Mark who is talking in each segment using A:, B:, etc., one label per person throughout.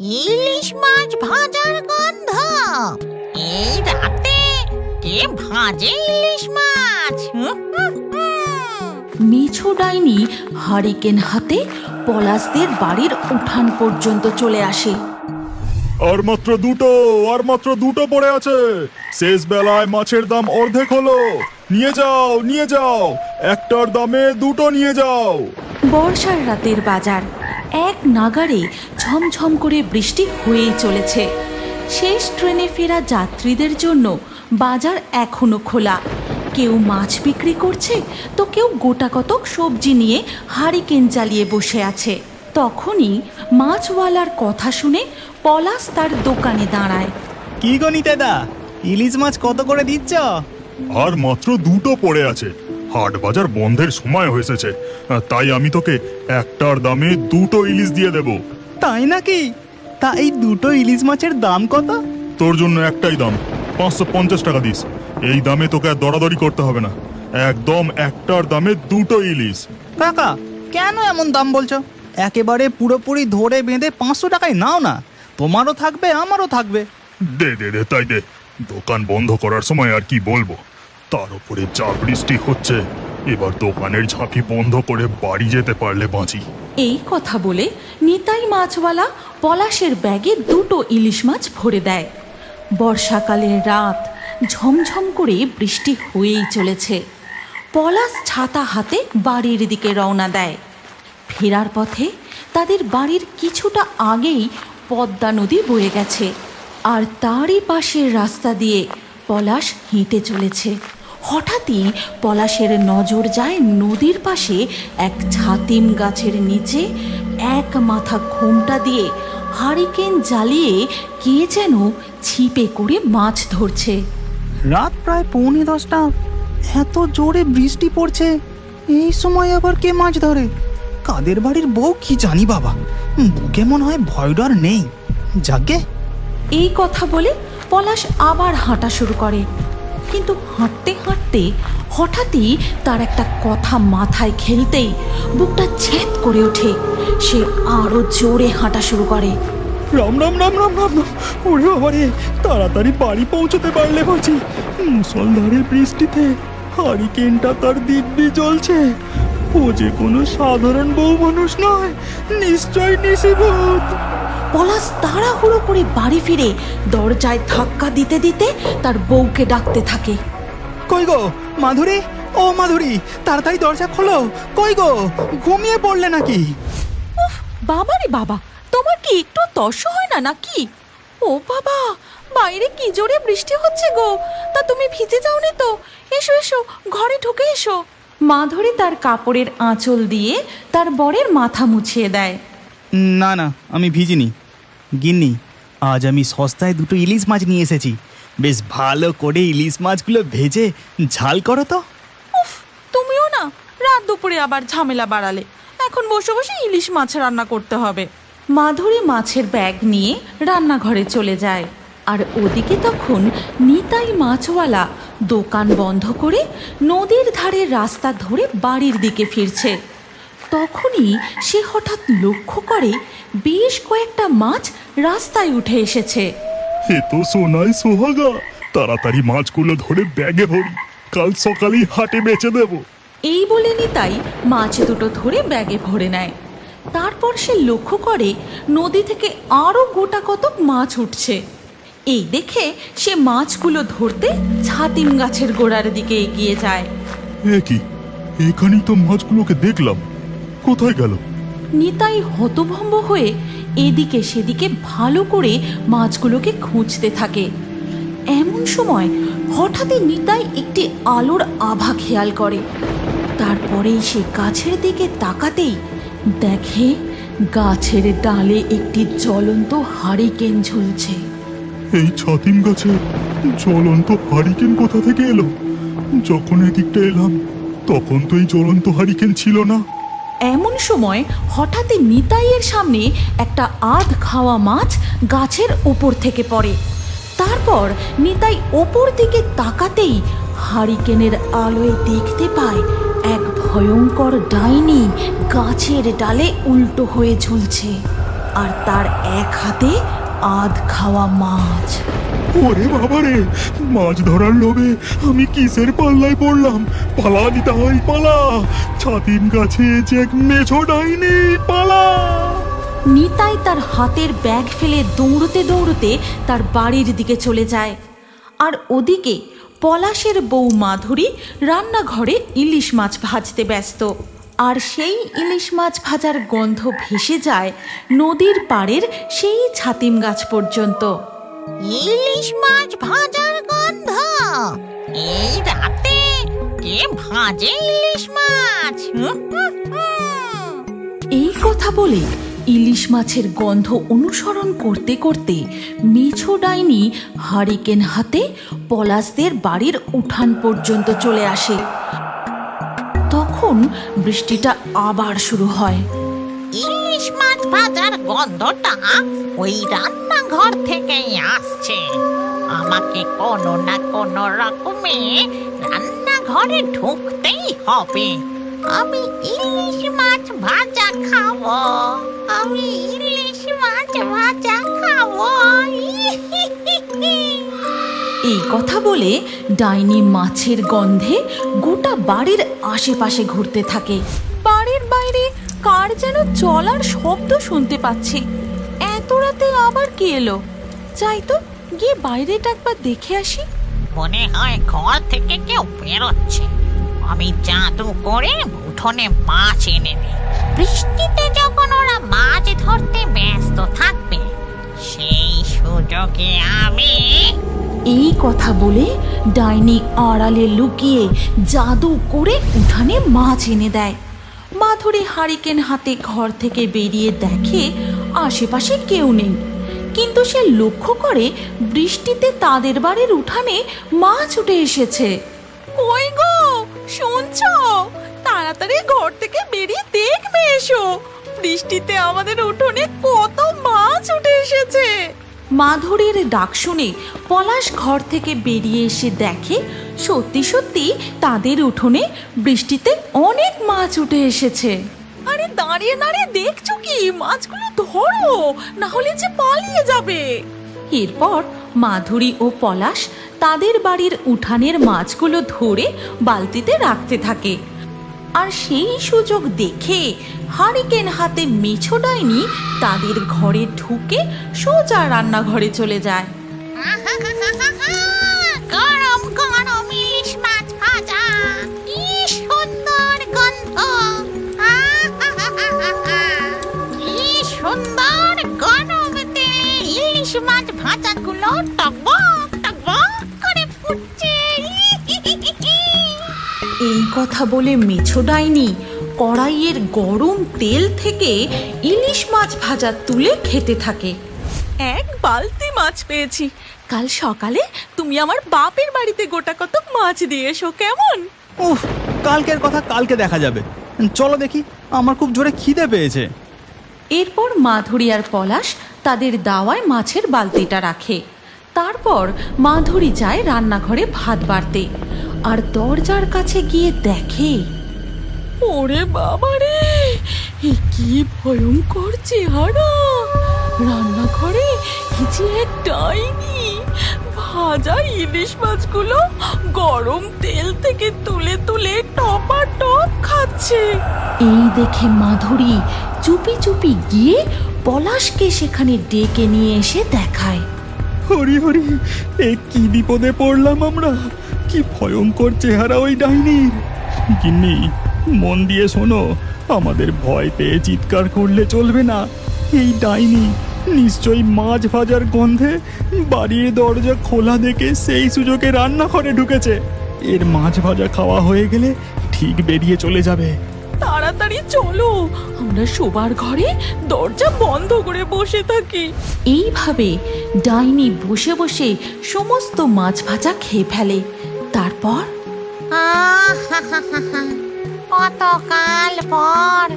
A: ইলিশ মাছ ভাজার গন্ধ। এই রাতে কে ভাজে ইলিশ মাছ।
B: মিছু ডাইনি হারিকেন হাতে পলাশদের বাড়ির উঠান পর্যন্ত চলে আসে।
C: আর মাত্র দুটো আর মাত্র দুটো পড়ে আছে। শেষ বেলায় মাছের দাম অর্ধেক হলো। নিয়ে যাও নিয়ে যাও। একটার দামে দুটো নিয়ে যাও।
B: বর্ষার রাতের বাজার। এক নাগারে ঝমঝম করে বৃষ্টি হয়েই চলেছে। শেষ ট্রেনে ফেরা যাত্রীদের জন্য বাজার এখনও খোলা। কেউ মাছ বিক্রি করছে তো কেউ গোটা কতক সবজি নিয়ে হারিকেন জ্বালিয়ে বসে আছে। তখনই মাছওয়ালার কথা শুনে পলাশ তার দোকানে দাঁড়ায়।
D: কি গো দা ইলিশ মাছ কত করে দিচ্ছ?
C: আর মাত্র দুটো পড়ে আছে। হাট বাজার বন্ধের সময় হয়েছে তাই আমি তোকে একটার দামে দুটো ইলিশ দিয়ে দেব।
D: তাই নাকি? তা এই দুটো ইলিশ মাছের দাম কত?
C: তোর জন্য একটাই দাম পাঁচশো পঞ্চাশ টাকা দিস। এই দামে তোকে আর দরাদরি করতে হবে না। একদম একটার দামে দুটো ইলিশ।
D: কাকা কেন এমন দাম বলছো? একেবারে পুরোপুরি ধরে বেঁধে পাঁচশো টাকায় নাও না। তোমারও থাকবে আমারও থাকবে।
C: দে দে দে তাই দে। দোকান বন্ধ করার সময় আর কি বলব? তার উপরে যা বৃষ্টি হচ্ছে, এবার দোকানের ঝাঁপি বন্ধ করে বাড়ি যেতে পারলে বাঁচি।
B: এই কথা বলে নিতাই মাছওয়ালা পলাশের ব্যাগে দুটো ইলিশ মাছ ভরে দেয়। বর্ষাকালের রাত ঝমঝম করে বৃষ্টি হয়েই চলেছে। পলাশ ছাতা হাতে বাড়ির দিকে রওনা দেয়। ফেরার পথে তাদের বাড়ির কিছুটা আগেই পদ্মা নদী বয়ে গেছে, আর তারই পাশের রাস্তা দিয়ে পলাশ হেঁটে চলেছে। হঠাৎই পলাশের নজর যায় নদীর পাশে এক ছাতিম গাছের নিচে। এক মাথা ঘোমটা দিয়ে হারিকেন জ্বালিয়ে কে যেন ছিপে করে মাছ ধরছে।
D: রাত প্রায় পৌনে দশটা। এত জোরে বৃষ্টি পড়ছে। এই সময় আবার কে মাছ ধরে? কাদের বাড়ির বউ কি জানি বাবা। বুকে মনে হয় ভয় ডর নেই। যাকে?
B: এই কথা বলে পলাশ আবার হাঁটা শুরু করে। কিন্তু হাঁটতে হাঁটতে হঠাৎই তার একটা কথা মাথায় খেলতেই বুকটা ছেদ করে ওঠে। সে আরও জোরে হাঁটা শুরু করে।
D: রাম রাম রাম রাম রাম রাম। ওরে বাবারে, তাড়াতাড়ি বাড়ি পৌঁছতে পারলে বাঁচি মুসলধারে বৃষ্টিতে হারিকেনটা তার দিব্যি জ্বলছে। ও যে কোনো সাধারণ বউ মানুষ নয় নিশ্চয় নিশিভূত।
B: পলাশ তাড়াহুড়ো করে বাড়ি ফিরে দরজায় ধাক্কা দিতে দিতে তার বউকে ডাকতে থাকে।
D: কই গো মাধুরী? ও মাধুরী তাড়াতাড়ি দরজা খোলো। কই গো ঘুমিয়ে পড়লে নাকি?
B: উফ বাবা রে বাবা তোমার কি একটু তর্স হয় না নাকি? ও বাবা বাইরে কি জোরে বৃষ্টি হচ্ছে গো? তা তুমি ভিজে যাওনি তো। এসো এসো ঘরে ঢুকে এসো। মাধুরী তার কাপড়ের আঁচল দিয়ে তার বরের মাথা মুছিয়ে দেয়।
D: না না, আমি ভিজিনি। গিন্নি, আজ আমি সস্তায় দুটো ইলিশ মাছ নিয়ে এসেছি। বেশ ভালো করে ইলিশ মাছগুলো ভেজে ঝাল করো তো।
B: উফ, তুমিও না, রাত দুপুরে আবার ঝামেলা বাড়ালে। এখন বসে বসে ইলিশ মাছ রান্না করতে হবে। মাধুরী মাছের ব্যাগ নিয়ে রান্নাঘরে চলে যায়। আর ওদিকে তখন নিতাই মাছওয়ালা দোকান বন্ধ করে নদীর ধারে রাস্তা ধরে বাড়ির দিকে ফিরছে। তখনই সে হঠাৎ লক্ষ্য করে বেশ কয়েকটা মাছ রাস্তায় উঠে এসেছে।
C: এ তো সোনাই সোহাগা তাড়াতাড়ি মাছগুলো ধরে ব্যাগে ভরি কাল সকালেই হাটে বেচে দেবো।
B: এই বলে নিতাই মাছ দুটো ধরে ব্যাগে ভরে নেয়। তারপর সে লক্ষ্য করে নদী থেকে আরও গোটা কতক মাছ উঠছে। এই দেখে সে মাছগুলো ধরতে ছাতিম গাছের গোড়ার দিকে এগিয়ে যায়।
C: এ কি? এখানেই তো মাছগুলোকে দেখলাম। কোথায় গেল?
B: নিতাই হতভম্ব হয়ে এদিকে সেদিকে ভালো করে মাছগুলোকে খুঁজতে থাকে। এমন সময় হঠাৎই নিতাই একটি আলোর আভা খেয়াল করে। তারপরেই সে গাছের দিকে তাকাতেই দেখে গাছের ডালে একটি জ্বলন্ত হারিকেন ঝুলছে।
C: এই ছাতিম গাছে জ্বলন্ত হারিকেন কোথা থেকে এলো? যখন এদিকটা এলাম তখন তো এই জ্বলন্ত হারিকেন ছিল না।
B: এমন সময় হঠাৎই নিতাইয়ের সামনে একটা আধ খাওয়া মাছ গাছের ওপর থেকে পড়ে। তারপর নিতাই ওপর দিকে তাকাতেই হারিকেনের আলোয় দেখতে পায় এক ভয়ঙ্কর ডাইনি গাছের ডালে উল্টো হয়ে ঝুলছে। আর তার এক হাতে আধ খাওয়া মাছ।
C: ওরে বাবারে, মাছ ধরার লোভে আমি কিসের পাল্লায় পড়লাম? পালা নিতাই পালা। ছাতিম গাছে যে মেছো ডাইনি, পালা।
B: নিতাই তার হাতের ব্যাগ ফেলে দৌড়তে দৌড়তে তার বাড়ির দিকে চলে যায়। আর ওদিকে পলাশের বউ মাধুরী রান্নাঘরে ইলিশ মাছ ভাজতে ব্যস্ত। আর সেই ইলিশ মাছ ভাজার গন্ধ ভেসে যায় নদীর পাড়ের সেই ছাতিম গাছ পর্যন্ত।
A: ইলিশ মাছ ভাজার গন্ধ। এই রাতে কে ভাজে ইলিশ মাছ।
B: এই কথা বলে ইলিশ মাছের গন্ধ অনুসরণ করতে করতে মেছো ডাইনি হারিকেন হাতে পলাশদের বাড়ির উঠান পর্যন্ত চলে আসে। তখন বৃষ্টিটা আবার শুরু হয়।
A: ভাজার গন্ধটা ওই রান্নাঘর থেকেই আসছে। আমাকে কোনো না কোনো রকমে রান্নাঘরে ঢুকতেই হবে। আমি ইলিশ মাছ ভাজা খাব। আমি ইলিশ মাছ ভাজা খাব।
B: এই কথা বলে ডাইনি মাছের গন্ধে গোটা বাড়ির আশেপাশে ঘুরতে থাকে। বাড়ির বাইরে কার যেন চলার শব্দ শুনতে পাচ্ছি। এত রাতে আবার কি এলো? যাই তো গিয়ে বাইরেটা একবার দেখে আসি।
A: মনে হয় ঘর থেকে কেউ বেরোচ্ছে। আমি জাদু করে উঠোনে মাছ এনে দিই। বৃষ্টিতে যখন ওরা মাছ ধরতে ব্যস্ত থাকবে সেই সুযোগে আমি
B: এই কথা বলে ডাইনি আড়ালে লুকিয়ে জাদু করে উঠানে মাছ এনে দেয়। মাধুরী হারিকেন হাতে ঘর থেকে বেরিয়ে দেখে আশেপাশে কেউ নেই। কিন্তু সে লক্ষ্য করে বৃষ্টিতে তাদের বাড়ির উঠানে মাছ উঠে এসেছে। কই গো, শুনছ? তাড়াতাড়ি ঘর থেকে বেরিয়ে দেখবে এসো। বৃষ্টিতে আমাদের উঠোনে কত মাছ উঠে এসেছে। মাধুরীর ডাক শুনে পলাশ ঘর থেকে বেরিয়ে এসে দেখে, সত্যি সত্যি তাদের উঠোনে বৃষ্টিতে অনেক মাছ উঠে এসেছে। আরে দাঁড়িয়ে দাঁড়িয়ে দেখছ কি? মাছগুলো ধরো, না হলে যে পালিয়ে যাবে। এরপর মাধুরী ও পলাশ তাদের বাড়ির উঠানের মাছগুলো ধরে বালতিতে রাখতে থাকে। আর সেই সুযোগ দেখে হারিকেন হাতে মেছো ডাইনি তাদের ঘরে ঢুকে সোজা রান্নাঘরে চলে যায়।
A: মাছ ভাজা, কি সুন্দর ভাজাগুলো টকবক।
B: এই কথা বলে মেছো ডাইনি কড়াইয়ের গরম তেল থেকে ইলিশ মাছ ভাজা তুলে খেতে থাকে। এক বালতি মাছ পেয়েছি। কাল সকালে তুমি আমার বাপের বাড়িতে গোটা কত মাছ দিয়ে এসো কেমন?
D: উফ কালকের কথা কালকে দেখা যাবে। চলো দেখি আমার খুব জোরে খিদে পেয়েছে।
B: এরপর মাধুরী আর পলাশ তাদের দাওয়ায় মাছের বালতিটা রাখে। তারপর মাধুরী যায় রান্নাঘরে ভাত বাড়তে। আর দরজার কাছে গিয়ে দেখে, ওরে বাবা রে এ কি ভয়ঙ্কর চেহারা। রান্নাঘরে কি যে এক ডাইনি। ভাজা ইলিশ মাছগুলো গরম তেল থেকে তুলে তুলে টপা টপ খাচ্ছে। এই দেখে মাধুরী চুপি চুপি গিয়ে পলাশকে সেখানে ডেকে নিয়ে এসে দেখায়।
C: হরি হরি, এ কি বিপদে পড়লাম আমরা? কি ভয়ঙ্কর চেহারা ওই ডাইনির? গিন্নি মন দিয়ে শোনো আমাদের ভয় পেয়ে চিৎকার করলে চলবে না। এই ডাইনি নিশ্চয়ই মাছ ভাজার গন্ধে বাড়ির দরজা খোলা দেখে সেই সুযোগে রান্নাঘরে ঢুকেছে। এর মাছ ভাজা খাওয়া হয়ে গেলে ঠিক বেরিয়ে চলে যাবে।
B: তাড়াতাড়ি চলো আমরা শোবার ঘরে দরজা বন্ধ করে বসে থাকি। এইভাবে ডাইনি বসে বসে সমস্ত মাছ ভাজা খেয়ে ফেলে।
A: আহাহাহাহা। কতকাল পর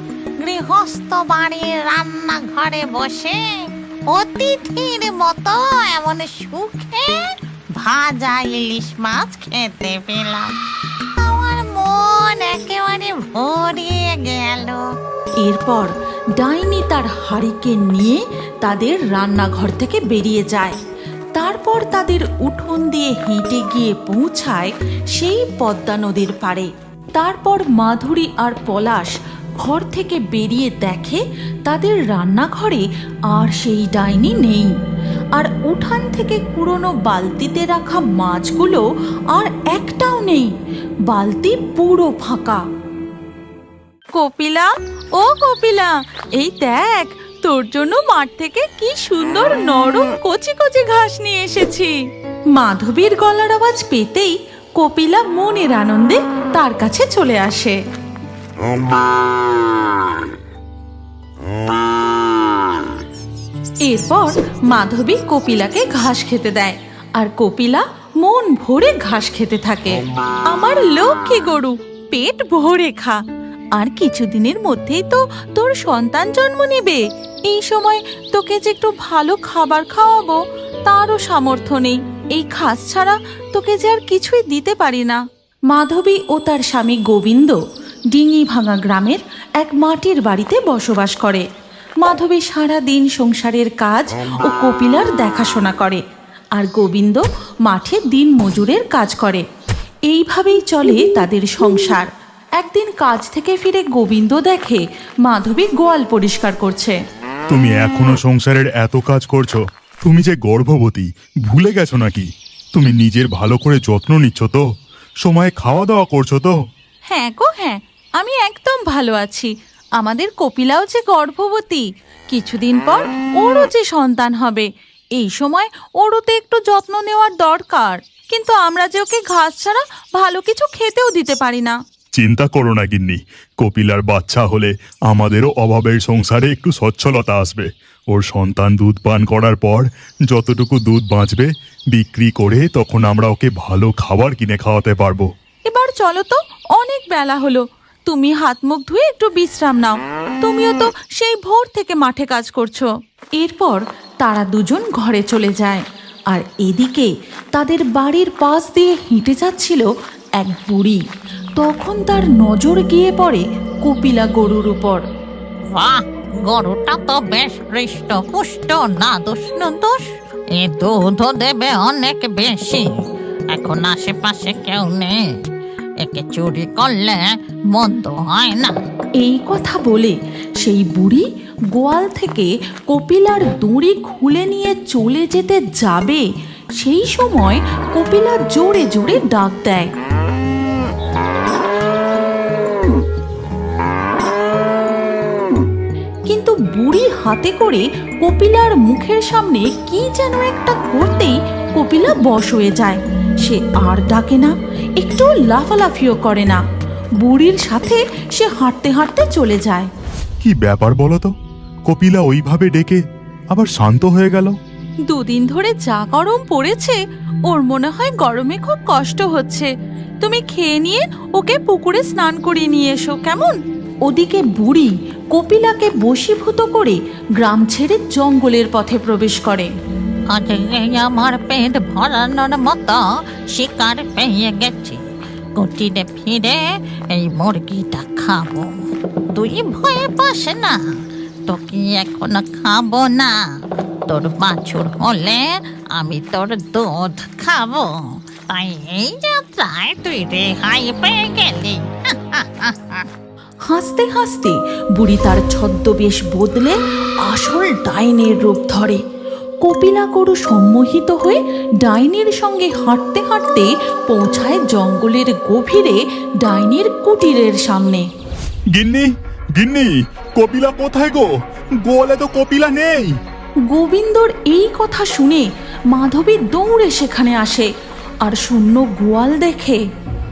A: গৃহস্থ বাড়ির রান্নাঘরে বসে অতিথির মতো এমন সুখে ভাজা ইলিশ মাছ খেতে পেলাম। আমার মন মন একেবারে ভরিয়ে গেল।
B: এরপর ডাইনি তার হাড়িকে নিয়ে তাদের রান্নাঘর থেকে বেরিয়ে যায়। তারপর তাদের উঠোন দিয়ে হেঁটে গিয়ে পৌঁছায় সেই পদ্মা নদীর পাড়ে। তারপর মাধুরী আর পলাশ ঘর থেকে বেরিয়ে দেখে তাদের রান্নাঘরে আর সেই ডাইনি নেই। আর উঠান থেকে পুরনো বালতিতে রাখা মাছগুলো আর একটাও নেই। বালতি পুরো ফাঁকা। কপিলা, ও কপিলা, এই দেখ তোর জন্য মাঠ থেকে কি সুন্দর নরম কচি কচি ঘাস নিয়ে এসেছি। মাধবীর গলার আওয়াজ পেতেই কপিলা মনের আনন্দে তার কাছে চলে আসে। এরপর মাধবী কপিলাকে ঘাস খেতে দেয় আর কপিলা মন ভরে ঘাস খেতে থাকে। আমার লক্ষ্মী গরু পেট ভরে খা। আর কিছুদিনের মধ্যেই তো তোর সন্তান জন্ম নেবে। এই সময় তোকে যে একটু ভালো খাবার খাওয়াবো, তারও সামর্থ্য নেই। এই খাস ছাড়া তোকে যে আর কিছুই দিতে পারি না। মাধবী ও তার স্বামী গোবিন্দ ডিঙি ভাঙা গ্রামের এক মাটির বাড়িতে বসবাস করে। মাধবী সারা দিন সংসারের কাজ ও কপিলার দেখাশোনা করে আর গোবিন্দ মাঠে দিন মজুরের কাজ করে। এইভাবেই চলে তাদের সংসার। একদিন কাজ থেকে ফিরে গোবিন্দ দেখে মাধবী গোয়াল পরিষ্কার করছে।
D: তুমি এখনও সংসারের এত কাজ করছ তুমি যে গর্ভবতী ভুলে গেছো নাকি? তুমি নিজের ভালো করে যত্ন নিচ্ছ তো সময়ে খাওয়া দাওয়া করছ তো?
B: হ্যাঁ গো হ্যাঁ আমি একদম ভালো আছি। আমাদের কপিলাও যে গর্ভবতী কিছুদিন পর ওরও যে সন্তান হবে এই সময় ওরও তো একটু যত্ন নেওয়ার দরকার। কিন্তু আমরা যে ওকে ঘাস ছাড়া ভালো কিছু খেতেও দিতে পারি না।
D: চিন্তা করো না, গিন্নি। কপিলার বাচ্চা হলে আমাদেরও অভাবের সংসারে একটু সচ্ছলতা আসবে। ওর সন্তান দুধ পান করার পর যতটুকু দুধ বাঁচবে, বিক্রি করে তখন আমরা ওকে ভালো খাবার কিনে খাওয়াতে পারব।
B: এবার চলো তো, অনেক বেলা হলো। তুমি হাত মুখ ধুয়ে একটু বিশ্রাম নাও। তুমিও তো সেই ভোর থেকে মাঠে কাজ করছ। এরপর তারা দুজন ঘরে চলে যায়। আর এদিকে তাদের বাড়ির পাশ দিয়ে হেঁটে যাচ্ছিল এক বুড়ি। তখন তার নজর গিয়ে পড়ে কপিলা গরুর উপর।
A: বাহ গরুটা তো বেশ হৃষ্ট পুষ্ট না দোষ দোষ এ দুধও দেবে অনেক বেশি। এখন আশেপাশে কেউ নেই। একে চুরি করলে মন্দ হয় না।
B: এই কথা বলে সেই বুড়ি গোয়াল থেকে কপিলার দড়ি খুলে নিয়ে চলে যেতে যাবে। সেই সময় কপিলা জোরে জোরে ডাক দেয়। বুড়ি হাতে করে কপিলার মুখের সামনে কি যেন একটা করতেই কপিলা বশ হয়ে যায়। সে আর ডাকে না একটু লাফালাফিও করে না। বুড়ির সাথে সে হাঁটতে হাঁটতে চলে যায়।
D: কি ব্যাপার বলো তো? কপিলা ওইভাবে ডেকে আবার শান্ত হয়ে গেল।
B: দুদিন ধরে যা গরম পড়েছে ওর মনে হয় গরমে খুব কষ্ট হচ্ছে। তুমি খেয়ে নিয়ে ওকে পুকুরে স্নান করিয়ে নিয়ে এসো কেমন? ওদিকে বুড়ি কপিলাকে বশীভূত করে গ্রাম ছেড়ে জঙ্গলের পথে প্রবেশ করে।
A: আজ আমার পেট ভরানোর মতো শিকার পেয়ে গেছি। কুটিরে ফিরে এই মুরগিটা খাব। তুই ভয়ে পাস না, তোকে এখন খাব না। তোর বাছুর হলে আমি তোর দুধ খাব। তাই এই যাত্রায় তুই রেহাই পেয়ে গেলি।
B: হাসতে হাসতে বুড়ি তার ছদ্মবেশ বদলে আসল ডাইনের রূপ ধরে। কপিলা গরু সম্মোহিত হয়ে ডাইনির সঙ্গে হাঁটতে হাঁটতে পৌঁছায় জঙ্গলের গভীরে ডাইনির কুটিরের সামনে।
D: গিন্নি গিন্নি কপিলা কোথায় গো? গোয়ালে তো কপিলা নেই।
B: গোবিন্দর এই কথা শুনে মাধবী দৌড়ে সেখানে আসে আর শূন্য গোয়াল দেখে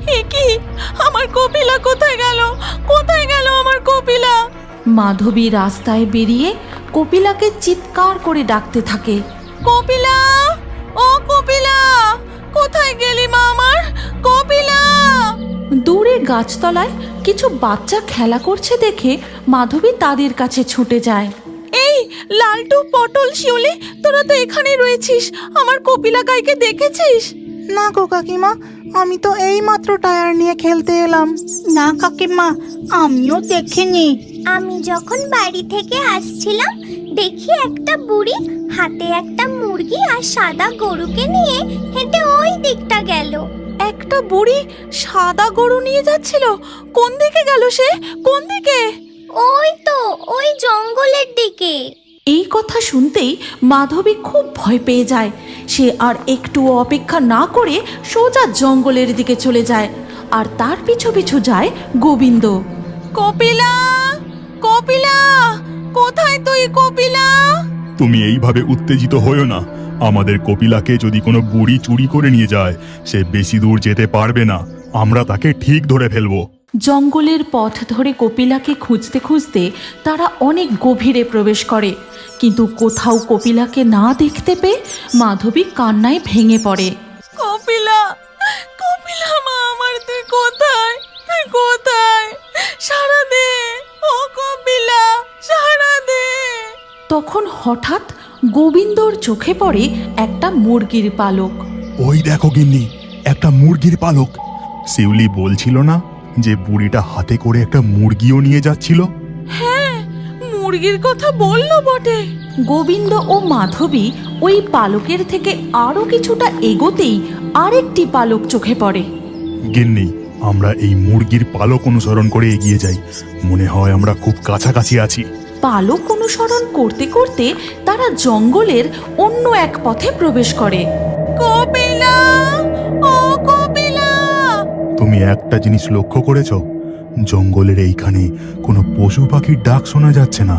B: কি? আমার কপিলা কোথায় গেল? কোথায় গেল আমার কপিলা? মাধবী রাস্তায় বেরিয়ে কপিলাকে চিৎকার করে ডাকতে থাকে। কপিলা? ও কপিলা! কোথায় গেলি মা আমার? কপিলা! দূরে গাছতলায় কিছু বাচ্চা খেলা করছে দেখে মাধবী তাদের কাছে ছুটে যায়। এই লালটু পটল শিউলি তোরা তো এখানে রয়েছিস। আমার কপিলা গাইকে দেখেছিস?
E: না গো কাকিমা আমি তো এই মাত্র টায়ার নিয়ে খেলতে এলাম।
F: না কাকিমা আমিও দেখিনি।
G: আমি যখন বাড়ি থেকে আসছিলাম দেখি একটা বুড়ি হাতে একটা মুরগি আর সাদা গরুকে নিয়ে হেঁটে ওই দিকটা গেল।
B: একটা বুড়ি সাদা গরু নিয়ে যাচ্ছিল? কোন দিকে গেল সে? কোন দিকে?
G: ওই তো ওই জঙ্গলের দিকে।
B: এই কথা শুনতেই মাধবী খুব ভয় পেয়ে যায়। সে আর একটু অপেক্ষা না করে সোজা জঙ্গলের দিকে চলে যায় আর তার পিছু পিছু যায় গোবিন্দ। কপিলা! কপিলা! কোথায় তুই কপিলা?
C: তুমি এইভাবে উত্তেজিত হয়েও না। আমাদের কপিলাকে যদি কোনো বুড়ি চুরি করে নিয়ে যায়, সে বেশি দূর যেতে পারবে না। আমরা তাকে ঠিক ধরে ফেলব।
B: জঙ্গলের পথ ধরে কপিলাকে খুঁজতে খুঁজতে তারা অনেক গভীরে প্রবেশ করে। কিন্তু কোথাও কপিলাকে না দেখতে পেয়ে মাধবী কান্নায় ভেঙে পড়ে। কপিলা কপিলা মা আমার তুই কোথায়? তুই কোথায়? সারা দে ও কপিলা সারা দে। তখন হঠাৎ গোবিন্দর চোখে পড়ে একটা মুরগির পালক।
C: ওই দেখো গিন্নি একটা মুরগির পালক। শিউলি বলছিল না? যে বুড়িটা হাতে করে একটা মুরগিও নিয়ে যাচ্ছিল।
B: হ্যাঁ মুরগির কথা বলল বটে। গোবিন্দ ও মাধবী ওই পালকের থেকে আরও কিছুটা এগোতেই আরেকটি পালক চোখে পড়ে।
C: গিন্নি আমরা এই মুরগির পালক অনুসরণ করে এগিয়ে যাই। মনে হয় আমরা খুব কাছাকাছি আছি।
B: পালক অনুসরণ করতে করতে তারা জঙ্গলের অন্য এক পথে প্রবেশ করে। কপিলা ও
C: তুমি একটা জিনিস লক্ষ্য করেছ? জঙ্গলের এইখানে কোনো পশু পাখির ডাক শোনা যাচ্ছে না।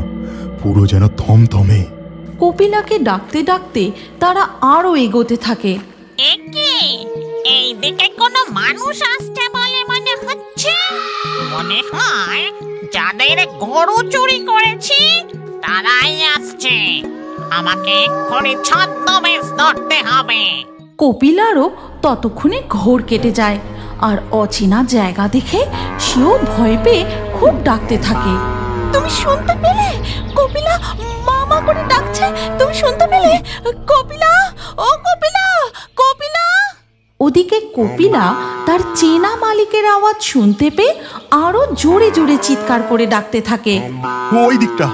C: পুরো যেন থমথমে।
B: কপিলাকে ডাকতে ডাকতে তারা আরও এগোতে থাকে।
A: একে এই দিকে কোনো মানুষ আসছে বলে মনে হচ্ছে? মনে হয় যাদের গরু চুরি করেছি তারাই আসছে। আমাকে এক্ষুনি ছদ্মবেশ ধরতে হবে।
B: কপিলারও ততক্ষণে ঘোর কেটে যায়। আর অচেনা জায়গা দেখে সেও ভয় পেয়ে খুব ডাকতে থাকে। তুমি শুনতে পেলে? কপিলা মামা করে ডাকছে। তুমি শুনতে পেলে? কপিলা ও কপিলা কপিলা। ওদিকে কপিলা তার চেনা মালিকের আওয়াজ শুনতে পেয়ে আরও জোরে জোরে চিৎকার করে ডাকতে থাকে।
C: ওই দিকটা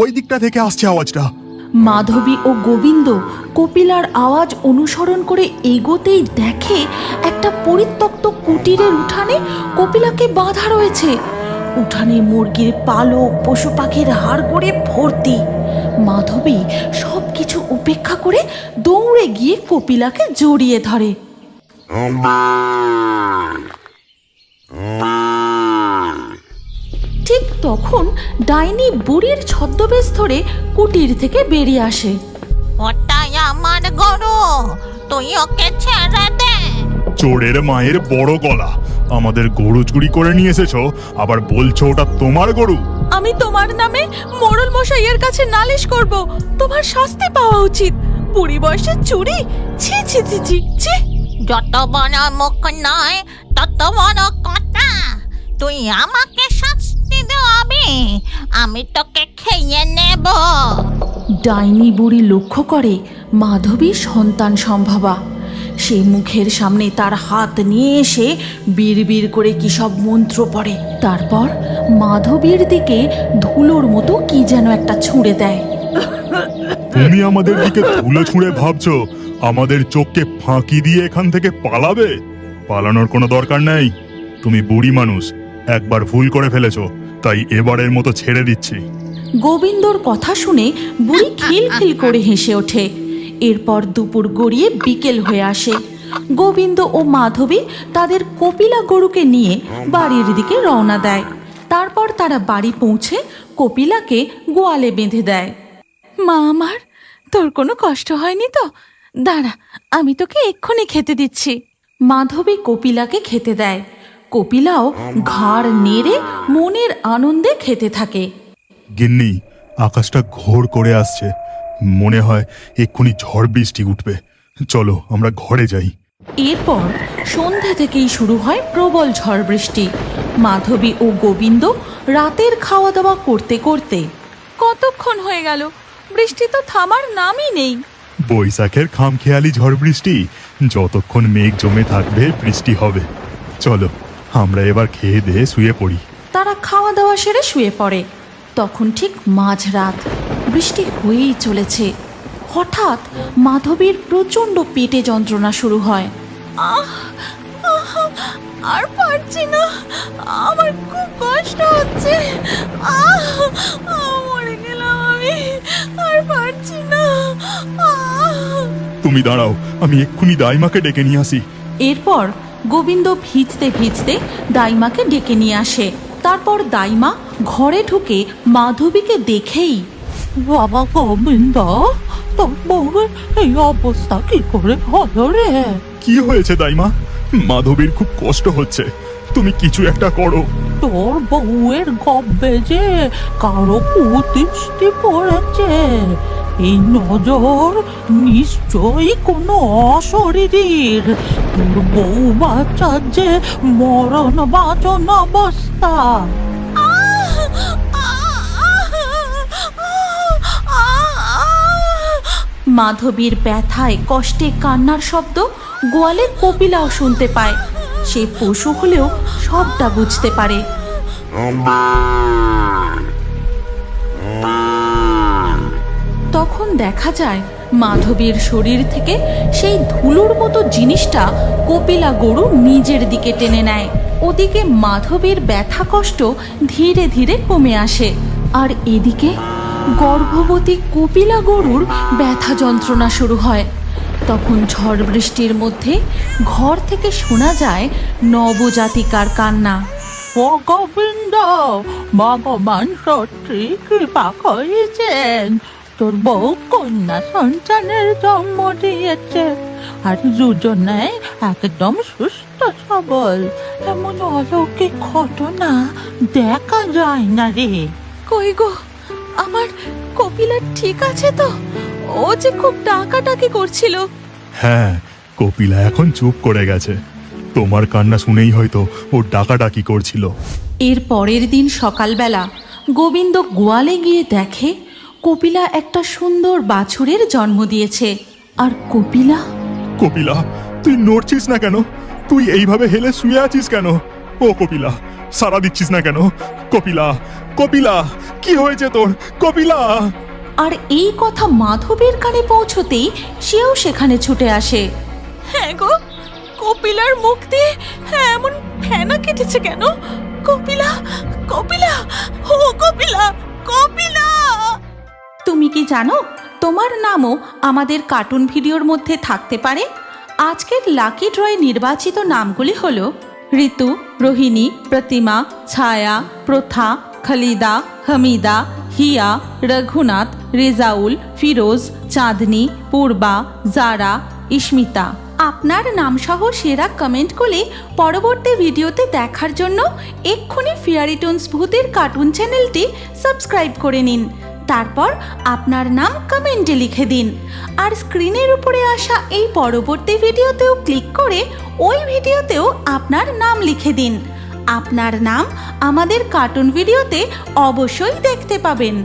C: ওই দিকটা থেকে আসছে আওয়াজটা।
B: মাধবী ও গোবিন্দ কপিলার আওয়াজ অনুসরণ করে এগোতেই দেখে একটা পরিত্যক্ত কুটিরের উঠানে কপিলাকে বাঁধা রয়েছে। উঠানে মুরগির পালক, পশু পাখির হাড় করে ভর্তি। মাধবী সব কিছু উপেক্ষা করে দৌড়ে গিয়ে কপিলাকে জড়িয়ে ধরে। ঠিক তখন ডাইনি বুড়ির ছদ্মবেশ ধরে কুটির থেকে বেরিয়ে আসে।
A: ওটাই আমার গরু তুই ওকে ছেড়ে দে।
C: চোরের মায়ের বড় গলা। আমাদের গরু চুরি করে নিয়ে এসেছ আবার বলছো ওটা তোমার গরু।
B: আমি তোমার নামে মোড়ল মশাইয়ের কাছে নালিশ করব। তোমার শাস্তি পাওয়া উচিত। বুড়ি বয়সে চুরি? ছি ছি ছি ছি ছি।
A: যত বড় মুখ নয় তত বড় কথা। তুই আমাকে দেওয়াবি আমি। তোকে খেয়ে নেব।
B: ডাইনি বুড়ি লক্ষ্য করে মাধবী সন্তান সম্ভবা। সে মুখের সামনে তার হাত নিয়ে এসে বিড়বিড় করে কি সব মন্ত্র পড়ে। তারপর মাধবীর দিকে ধুলোর মতো কি যেন একটা ছুঁড়ে দেয়।
C: তুমি আমাদের দিকে ধুলো ছুঁড়ে ভাবছ? আমাদের চোখকে ফাঁকি দিয়ে এখান থেকে পালাবে? পালানোর কোনো দরকার নেই। তুমি বুড়ি মানুষ একবার ভুল করে ফেলেছো, তাই এবারের মতো ছেড়ে দিচ্ছি।
B: গোবিন্দর কথা শুনে বুড়ি খিলখিল করে হেসে ওঠে। এরপর দুপুর গড়িয়ে বিকেল হয়ে আসে। গোবিন্দ ও মাধবী তাদের কপিলা গরুকে নিয়ে বাড়ির দিকে রওনা দেয়। তারপর তারা বাড়ি পৌঁছে কপিলাকে গোয়ালে বেঁধে দেয়। মা আমার, তোর কোনো কষ্ট হয়নি তো? দাঁড়া, আমি তোকে এক্ষুনি খেতে দিচ্ছি। মাধবী কপিলাকে খেতে দেয়। কপিলাও ঘাড় নেড়ে মনের আনন্দে খেতে থাকে।
C: গিন্নি আকাশটা ঘোর করে আসছে। মনে হয় এক্ষুনি ঝড় বৃষ্টি উঠবে। চলো আমরা ঘরে যাই।
B: এরপর সন্ধে থেকেই শুরু হয় প্রবল ঝড় বৃষ্টি। মাধবী ও গোবিন্দ রাতের খাওয়া দাওয়া করতে করতে কতক্ষণ হয়ে গেল? বৃষ্টি তো থামার নামই নেই।
D: বৈশাখের খামখেয়ালি ঝড় বৃষ্টি যতক্ষণ মেঘ জমে থাকবে বৃষ্টি হবে। চলো। আমরা এবার খেয়ে দেয়ে শুয়ে পড়ি।
B: তারা খাওয়া দাওয়া সেরে শুয়ে পড়ে। তখন ঠিক মাঝরাত বৃষ্টি হয়েই চলেছে। হঠাৎ মাধবীর প্রচণ্ড পেটে যন্ত্রণা শুরু হয়। আহ আর পারছি না। আমার খুব কষ্ট হচ্ছে। আহ, মরে গেলাম আমি। আর পারছি না।
D: তুমি দাঁড়াও আমি এক্ষুনি দাইমাকে ডেকে নিয়ে আসি।
B: এরপর গোবিন্দ ভিজতে ভিজতে দাইমাকে ডেকে নিয়ে আসে। তারপর দাইমা ঘরে ঢুকে মাধবীকে দেখেই
F: বাবা গোবিন্দ তোর বউয়ের এই অবস্থা কি করে হলো রে?
D: কি হয়েছে দাইমা? মাধবীর খুব কষ্ট হচ্ছে। তুমি কিছু একটা করো।
F: তোর বউয়ের গব্বে যে কারও কুদৃষ্টি পড়েছে। এই নজর নিশ্চয়ই কোনো অশরীরীর। তোর বউ বাচ্চার যে মরণ বাচন অবস্থা।
B: মাধবীর ব্যথায় কষ্টে কান্নার শব্দ গোয়ালে কপিলাও শুনতে পায়। সে পশু হলেও সবটা বুঝতে পারে। তখন দেখা যায় মাধবীর শরীর থেকে সেই ধুলোর মতো জিনিসটা কপিলা গরু নিজের দিকে টেনে নেয়। ওদিকে মাধবীর ব্যথা কষ্ট ধীরে ধীরে কমে আসে। আর এদিকে গর্ভবতী কপিলা গরুর ব্যথা যন্ত্রণা শুরু হয়। তখন ঝড় বৃষ্টির মধ্যে ঘর থেকে শোনা যায় নবজাতিকার কান্না।
F: ও গোবিন্দ, ভগবান সত্যি কৃপা করেছেন। তোর বউ কন্যা সন্তানের জন্ম দিয়েছে। আর দুজনে একদম সুস্থ সবল। এমন অলৌকিক ঘটনা দেখা যায় না রে।
B: কই গো আমার কপিলা ঠিক আছে তো? ও যে খুব ডাকাডাকি করছিল।
D: হ্যাঁ কপিলা এখন চুপ করে গেছে। তোমার কান্না শুনেই হয়তো ও ডাকাডাকি করছিল।
B: এর পরের দিন সকালবেলা গোবিন্দ গোয়ালে গিয়ে দেখে কপিলা একটা সুন্দর বাছুরের জন্ম দিয়েছে। আর কপিলা?
D: কপিলা তুই নড়ছিস না কেন? তুই এইভাবে হেলে শুয়ে আছিস কেন? ও কপিলা সারা দিচ্ছিস না কেন? কপিলা কপিলা কি হয়েছে তোর? কপিলা!
B: আর এই কথা মাধবীর কানে পৌঁছতেই সেও সেখানে ছুটে আসে। হ্যাঁ গো কপিলার মুখ দিয়ে হ্যাঁ এমন ফেনা কেটেছে কেন? কপিলা কপিলা ও কপিলা কপিলা! তুমি কি জানো, তোমার নামও আমাদের কার্টুন ভিডিওর মধ্যে থাকতে পারে? আজকের লাকি ড্রয়ে নির্বাচিত নামগুলি হল ঋতু, রোহিণী, প্রতিমা, ছায়া, প্রথা, খালিদা, হামিদা, হিয়া, রঘুনাথ, রেজাউল, ফিরোজ, চাঁদনি, পূর্বা, জারা ইস্মিতা আপনার নামসহ সেরা কমেন্টগুলি পরবর্তী ভিডিওতে দেখার জন্য এক্ষুনি ফিয়ারি টোনস ভূতের কার্টুন চ্যানেলটি সাবস্ক্রাইব করে নিন। তারপর আপনার নাম কমেন্টে লিখে দিন। আর স্ক্রিনের উপরে আসা এই পরবর্তী ভিডিওতেও ক্লিক করে ওই ভিডিওতেও আপনার নাম লিখে দিন। আপনার নাম আমাদের কার্টুন ভিডিওতে অবশ্যই দেখতে পাবেন।